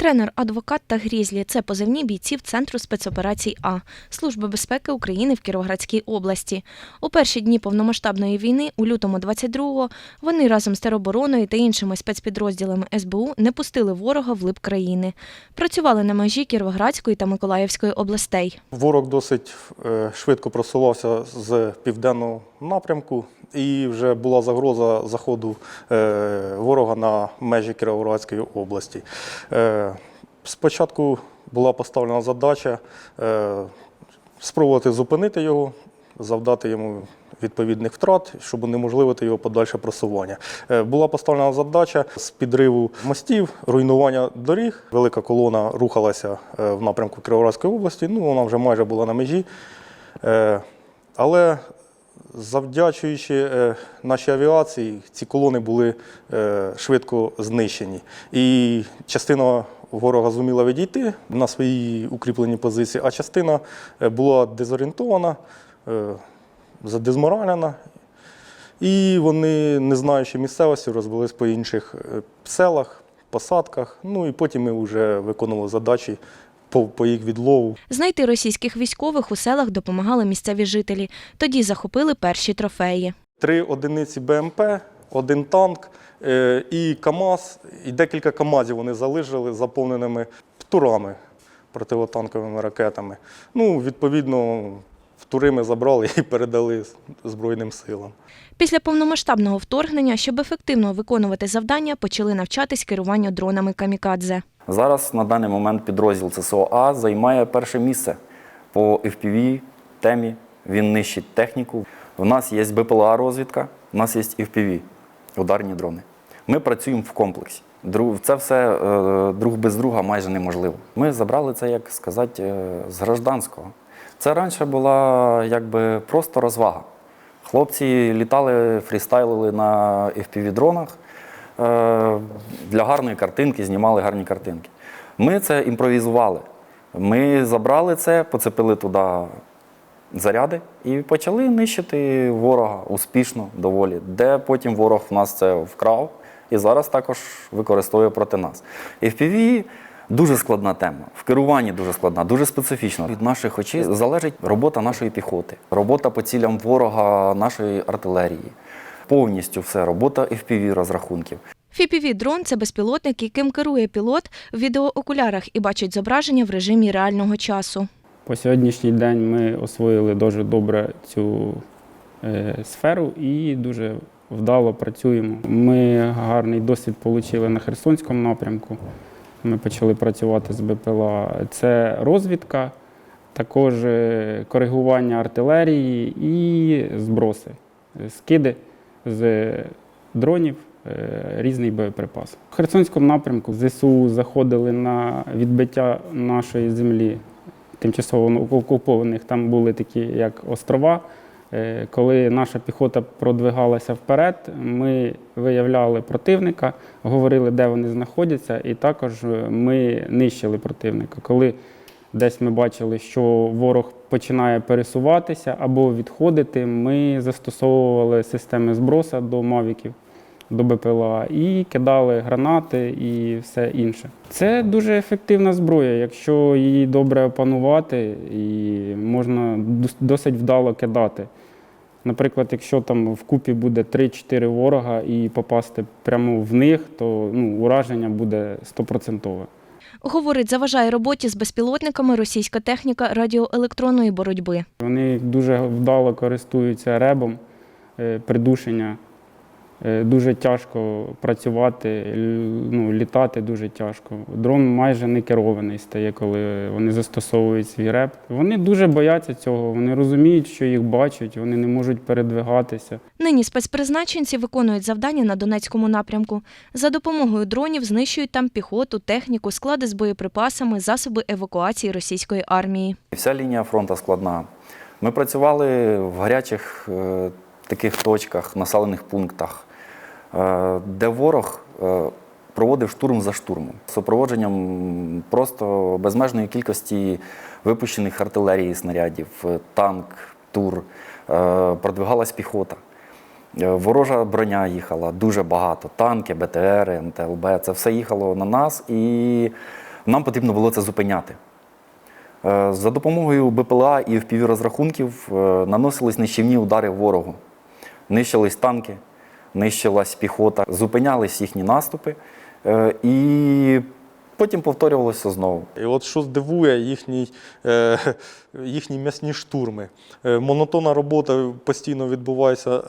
Тренер, адвокат та грізлі це позивні бійців Центру спецоперацій А Служби безпеки України в Кіровоградській області. У перші дні повномасштабної війни, у лютому 22-го, вони разом з теробороною та іншими спецпідрозділами СБУ не пустили ворога в лип країни. Працювали на межі Кіровоградської та Миколаївської областей. Ворог досить е, швидко просувався з південного напрямку, і вже була загроза заходу е, ворога на межі Кіровоградської області. Е, Спочатку була поставлена задача е, спробувати зупинити його, завдати йому відповідних втрат, щоб унеможливити його подальше просування. Була поставлена задача з підриву мостів, руйнування доріг. Велика колона рухалася в напрямку Кіровоградської області. Ну, вона вже майже була на межі. Але завдячуючи е, нашій авіації, ці колони були е, швидко знищені. І частина ворога зуміла відійти на свої укріплені позиції, а частина е, була дезорієнтована, задезморалена. І вони, не знаючи місцевості, розбились по інших селах, посадках. Ну і потім ми вже виконували задачі по, по їх відлову. Знайти російських військових у селах допомагали місцеві жителі. Тоді захопили перші трофеї. Три одиниці БМП, один танк е, і КАМАЗ, і декілька КАМАЗів вони залишили заповненими птурами, противотанковими ракетами. Ну, відповідно, втури ми забрали і передали Збройним силам. Після повномасштабного вторгнення, щоб ефективно виконувати завдання, почали навчатись керуванню дронами камікадзе. Зараз на даний момент підрозділ ЦСОА займає перше місце по FPV темі. Він нищить техніку. У нас є БПЛА розвідка, у нас є FPV, ударні дрони. Ми працюємо в комплексі. Це все е, друг без друга майже неможливо. Ми забрали це, як сказати, е, з гражданського. Це раніше була якби просто розвага. Хлопці літали, фрістайлили на FPV-дронах для гарної картинки, знімали гарні картинки. Ми це імпровізували. Ми забрали це, поцепили туди заряди і почали нищити ворога успішно доволі, де потім ворог в нас це вкрав і зараз також використовує проти нас. FPV дуже складна тема, в керуванні дуже складна, дуже специфічна. Від наших очей залежить робота нашої піхоти, робота по цілям ворога нашої артилерії. Повністю все, робота FPV розрахунків. FPV-дрон – це безпілотник, яким керує пілот в відеоокулярах і бачить зображення в режимі реального часу. По сьогоднішній день ми освоїли дуже добре цю е, сферу і дуже вдало працюємо. Ми гарний досвід отримали на Херсонському напрямку. Ми почали працювати з БПЛА. Це розвідка, також е, коригування артилерії і зброси, е, скиди з дронів. е, Різний боєприпас. В Херсонському напрямку ЗСУ заходили на відбиття нашої землі тимчасово окупованих там були такі як острова. Е, Коли наша піхота продвигалася вперед, ми виявляли противника, говорили, де вони знаходяться, і також е, ми нищили противника. Коли десь ми бачили, що ворог починає пересуватися або відходити, ми застосовували системи зброса до мавіків до БПЛА і кидали гранати і все інше. Це дуже ефективна зброя, якщо її добре опанувати, і можна досить вдало кидати. Наприклад, якщо там в купі буде 3-4 ворога і попасти прямо в них, то ну, ураження буде стопроцентове. Говорить, заважає роботі з безпілотниками російська техніка радіоелектронної боротьби. Вони дуже вдало користуються ребом е, придушення. Е, Дуже тяжко працювати, ну, літати дуже тяжко. Дрон майже не керований стає, коли вони застосовують свій реп. Вони дуже бояться цього, вони розуміють, що їх бачать, вони не можуть передвигатися. Нині спецпризначенці виконують завдання на Донецькому напрямку. За допомогою дронів знищують там піхоту, техніку, склади з боєприпасами, засоби евакуації російської армії. Вся лінія фронту складна. Ми працювали в гарячих е, таких точках, населених пунктах, де ворог е, проводив штурм за штурмом, супроводженням просто безмежної кількості випущених артилерії снарядів, е, танк, тур, е, продвигалась піхота. Е, Ворожа броня їхала дуже багато. Танки, БТР, НТЛБ. Це все їхало на нас. І Нам потрібно було це зупиняти. Е, За допомогою БПЛА і FPV розрахунків е, наносились нищівні удари ворогу. Нищились танки, нищилась піхота, зупинялись їхні наступи, е, і потім повторювалося знову. І от що дивує їхній, е, їхні м'ясні штурми. Е, монотонна робота постійно відбувається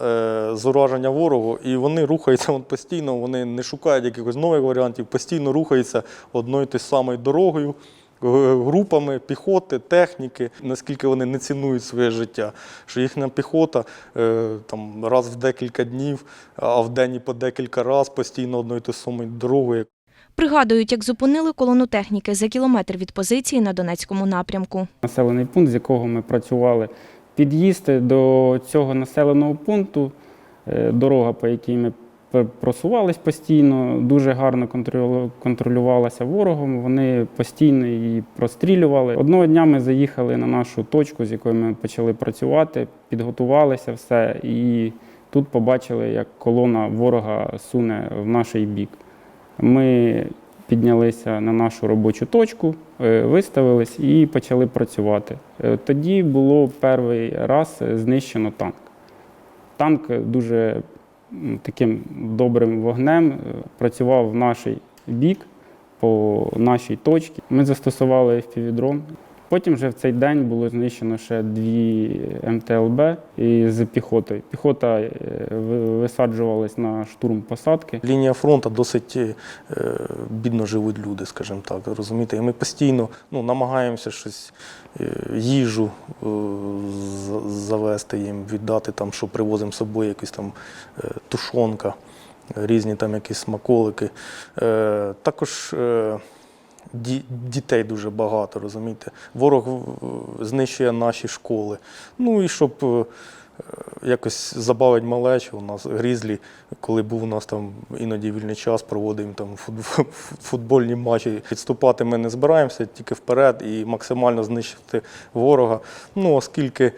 з ураження ворогу, і вони рухаються от постійно, вони не шукають якихось нових варіантів, постійно рухаються одною тією самою дорогою. Е, Групами піхоти, техніки, наскільки вони не цінують своє життя, що їхня піхота е, там раз в декілька днів, а в день і по декілька разів постійно одною тією самою дорогою. Пригадують, як зупинили колону техніки за кілометр від позиції на Донецькому напрямку. Населений пункт, з якого ми працювали. Під'їзд до цього населеного пункту, е, дорога, по якій ми просувались постійно, дуже гарно контролю- контролювалася ворогом. Вони постійно її прострілювали. Одного дня ми заїхали на нашу точку, з якою ми почали працювати, підготувалися все, і тут побачили, як колона ворога суне в наш бік. Ми піднялися на нашу робочу точку, е, виставились і почали працювати. Е, Тоді було перший раз знищено танк. Танк дуже таким добрим вогнем е, працював в наш бік по нашій точці. Ми застосували FPV-дрон. Потім вже в цей день було знищено ще дві МТЛБ із піхотою. Піхота е, висаджувалась на штурм посадки. Лінія фронту досить е, бідно живуть люди, скажімо так, розумієте. І ми постійно ну, намагаємося щось, е, їжу завести їм, віддати там, що привозимо з собою, якусь там тушонка, різні там якісь смаколики. Також дітей дуже багато, розумієте. Ворог е, знищує наші школи. Ну і щоб е, якось забавить малечу. У нас грізлі, коли був у нас там іноді вільний час, проводимо там футбольні матчі. Відступати ми не збираємося, тільки вперед і максимально знищити ворога. Ну, оскільки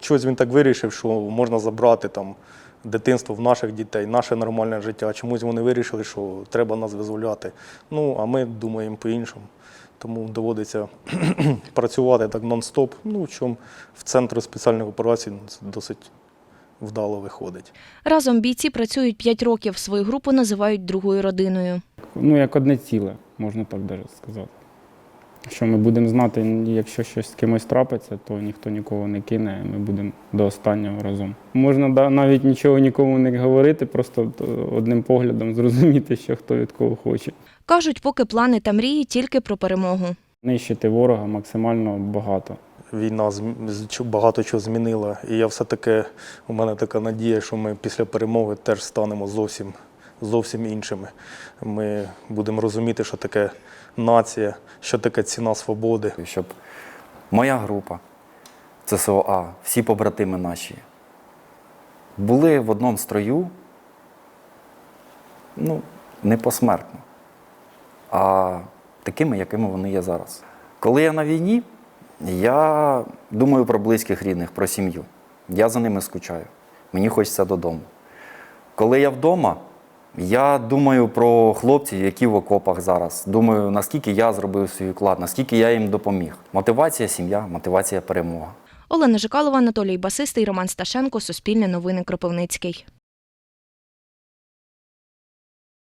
щось він так вирішив, що можна забрати там. Дитинство в наших дітей, наше нормальне життя. Чомусь вони вирішили, що треба нас визволяти. Ну, а ми думаємо по-іншому. Тому доводиться працювати так нон-стоп. Ну, в чому в центрі спеціальних операцій досить вдало виходить. Разом бійці працюють 5 років. Свою групу називають другою родиною. ну, як одне ціле, можна так даже сказати. Що ми будемо знати, якщо щось з кимось трапиться, то ніхто нікого не кине, ми будемо до останнього разом. Можна навіть нічого нікому не говорити, просто одним поглядом зрозуміти, що хто від кого хоче. Кажуть, поки плани та мрії тільки про перемогу. Нищити ворога максимально багато. Війна багато чого змінила. І я все-таки, у мене така надія, що ми після перемоги теж станемо зовсім, зовсім іншими. Ми будемо розуміти, що таке нація, що таке ціна свободи. щоб моя група, ЦСОА, всі побратими наші, були в одному строю, ну, не посмертно, а такими, якими вони є зараз. Коли я на війні, я думаю про близьких рідних, про сім'ю. Я за ними скучаю. Мені хочеться додому. Коли я вдома, я думаю про хлопців, які в окопах зараз. Думаю, наскільки я зробив свій вклад, наскільки я їм допоміг. Мотивація сім'я, мотивація перемога. Олена Жикалова, Анатолій Басистий, Роман Сташенко, Суспільне новини Кропивницький.